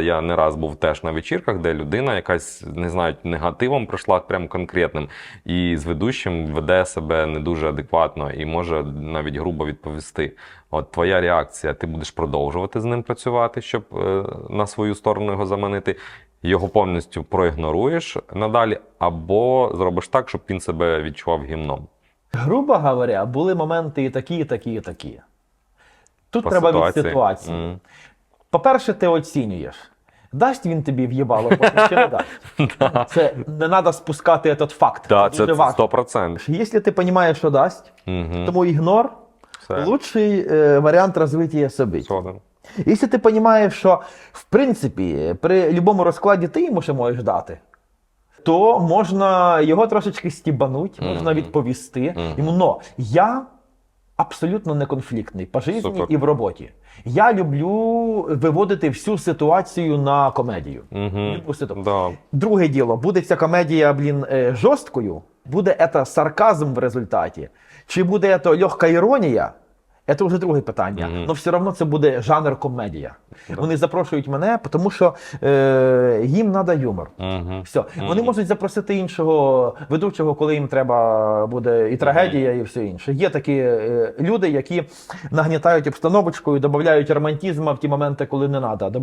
Я не раз був теж на вечірках, де людина якась не знаю, негативом прийшла прям конкретним, і з ведучим веде себе не дуже адекватно і може навіть грубо відповісти. От твоя реакція, ти будеш продовжувати з ним працювати, щоб е, на свою сторону його заманити. Його повністю проігноруєш надалі, або зробиш так, щоб він себе відчував гімном. Грубо говоря, були моменти і такі, і такі, і такі. Тут По треба ситуації. від ситуації. Мгм. По-перше, ти оцінюєш. Дасть він тобі в'їбало потім чи не дасть. Це не треба спускати цей факт. Так, це важко. 100%. Якщо ти розумієш, що дасть, тому ігнор лучший е, варіант розвиття. Згоден. Якщо ти розумієш, що в принципі при будь-якому розкладі ти йому ще можеш дати, то можна його трошечки стібануть, можна відповісти. Йому, но я абсолютно не конфліктний по житті Супер. і в роботі. Я люблю виводити всю ситуацію на комедію. Угу. Да. Друге діло, буде ця комедія, блін, е, жорсткою, буде це сарказм в результаті, чи буде це легка іронія, це вже друге питання. Мгм. Але все одно це буде жанр комедія. Вони запрошують мене, тому що е, їм треба юмор. Угу. Все. Вони можуть запросити іншого ведучого, коли їм треба буде і трагедія, і все інше. Є такі е, люди, які нагнітають обстановочкою, додають романтизму в ті моменти, коли не треба додати.